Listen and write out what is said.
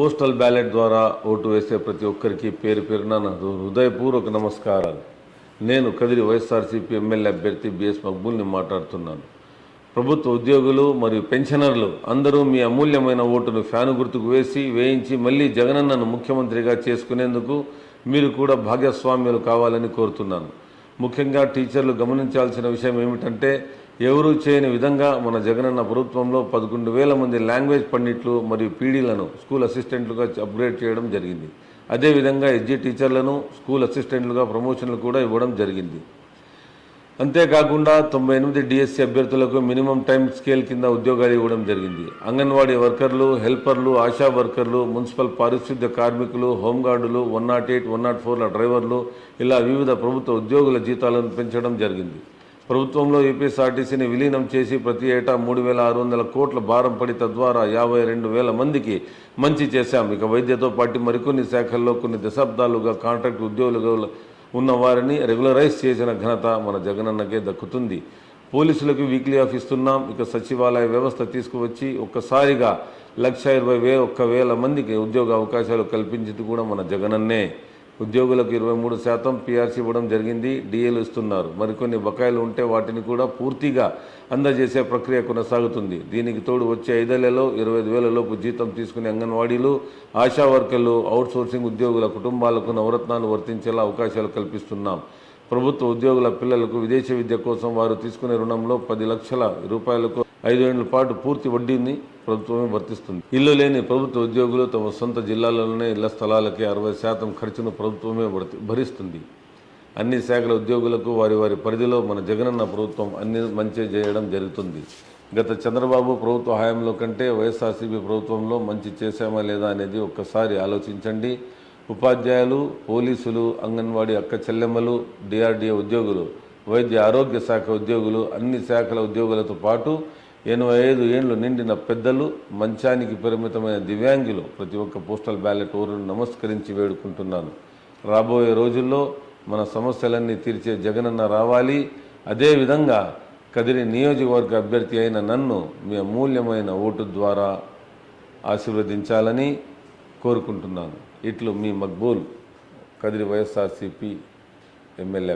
Postal ballot ద్వారా vote వేసే ప్రతి ఒక్కరికి పేరు పేరున నా హృదయపూర్వక నమస్కారాలు. నేను కదిరి వైఎస్ఆర్సీపీ ఎమ్మెల్యే అభ్యర్థి బిఎస్ మక్బూల్ని మాట్లాడుతున్నాను. ప్రభుత్వ ఉద్యోగులు మరియు పెన్షనర్లు అందరూ మీ అమూల్యమైన ఓటును ఫ్యాను గుర్తుకు వేసి వేయించి మళ్ళీ జగనన్నను ముఖ్యమంత్రిగా చేసుకునేందుకు మీరు కూడా భాగస్వామ్యులు కావాలని కోరుతున్నాను. ముఖ్యంగా టీచర్లు గమనించాల్సిన విషయం ఏమిటంటే ఎవరూ చేయని విధంగా మన జగనన్న ప్రభుత్వంలో పదకొండు వేల మంది లాంగ్వేజ్ పండిట్లు మరియు పీడీలను స్కూల్ అసిస్టెంట్లుగా అప్గ్రేడ్ చేయడం జరిగింది. అదేవిధంగా ఎడ్జీ టీచర్లను స్కూల్ అసిస్టెంట్లుగా ప్రమోషన్లు కూడా ఇవ్వడం జరిగింది. అంతేకాకుండా తొంభై ఎనిమిది డిఎస్సి అభ్యర్థులకు మినిమం టైం స్కేల్ కింద ఉద్యోగాలు ఇవ్వడం జరిగింది. అంగన్వాడీ వర్కర్లు హెల్పర్లు ఆశా వర్కర్లు మున్సిపల్ పారిశుద్ధ్య కార్మికులు హోంగార్డులు one nought eight one nought ఫోర్ల డ్రైవర్లు ఇలా వివిధ ప్రభుత్వ ఉద్యోగుల జీతాలను పెంచడం జరిగింది. ప్రభుత్వంలో ఏపీఎస్ఆర్టీసీని విలీనం చేసి ప్రతి ఏటా మూడు వేల ఆరు వందల కోట్ల భారం పడి తద్వారా యాభై రెండు వేల మందికి మంచి చేశాం. ఇక వైద్యతో పాటు మరికొన్ని శాఖల్లో కొన్ని దశాబ్దాలుగా కాంట్రాక్ట్ ఉద్యోగులుగా ఉన్న వారిని రెగ్యులరైజ్ చేసిన ఘనత మన జగనన్నకే దక్కుతుంది. పోలీసులకు వీక్లీ ఆఫ్ ఇస్తున్నాం. ఇక సచివాలయ వ్యవస్థ తీసుకువచ్చి ఒక్కసారిగా లక్ష ఇరవై వే ఒక్క వేల మందికి ఉద్యోగ అవకాశాలు కల్పించింది కూడా మన జగనన్నే. ఉద్యోగులకు ఇరవై మూడు శాతం పీఆర్సీ ఇవ్వడం జరిగింది డిఏలు ఇస్తున్నారు. మరికొన్ని బకాయిలు ఉంటే వాటిని కూడా పూర్తిగా అందజేసే ప్రక్రియ కొనసాగుతుంది. దీనికి తోడు వచ్చే ఐదేళ్ళలో ఇరవై ఐదు వేలలోపు జీతం తీసుకునే అంగన్వాడీలు ఆశా వర్కర్లు అవుట్సోర్సింగ్ ఉద్యోగుల కుటుంబాలకు నవరత్నాలు వర్తించేలా అవకాశాలు కల్పిస్తున్నాం. ప్రభుత్వ ఉద్యోగుల పిల్లలకు విదేశీ విద్య కోసం వారు తీసుకునే రుణంలో పది లక్షల రూపాయలకు ఐదేళ్ళ పాటు పూర్తి వడ్డీని ప్రభుత్వమే వర్తిస్తుంది. ఇల్లు లేని ప్రభుత్వ ఉద్యోగులు తమ సొంత జిల్లాలోనే ఇళ్ళ స్థలాలకి అరవై శాతం ఖర్చును ప్రభుత్వమే భర్తి- భరిస్తుంది. అన్ని శాఖల ఉద్యోగులకు వారి వారి పరిధిలో మన జగనన్న ప్రభుత్వం అన్ని మంచి చేయడం జరుగుతుంది. గత చంద్రబాబు ప్రభుత్వ హయాంలో కంటే వైఎస్ఆర్సీపీ ప్రభుత్వంలో మంచి చేశామా లేదా అనేది ఒక్కసారి ఆలోచించండి. ఉపాధ్యాయులు పోలీసులు అంగన్వాడీ అక్క చెల్లెమ్మలు డిఆర్డీఏ ఉద్యోగులు వైద్య ఆరోగ్య శాఖ ఉద్యోగులు అన్ని శాఖల ఉద్యోగులతో పాటు ఎనభై ఐదు ఏండ్లు నిండిన పెద్దలు మంచానికి పరిమితమైన దివ్యాంగులు ప్రతి ఒక్క పోస్టల్ బ్యాలెట్ ఓరును నమస్కరించి వేడుకుంటున్నాను. రాబోయే రోజుల్లో మన సమస్యలన్నీ తీర్చే జగనన్న రావాలి. అదేవిధంగా కదిరి నియోజకవర్గ అభ్యర్థి అయిన నన్ను మీ అమూల్యమైన ఓటు ద్వారా ఆశీర్వదించాలని కోరుకుంటున్నాను. ఇట్లు మీ మక్బూల్ కదిరి వైఎస్ఆర్సీపీ ఎమ్మెల్యే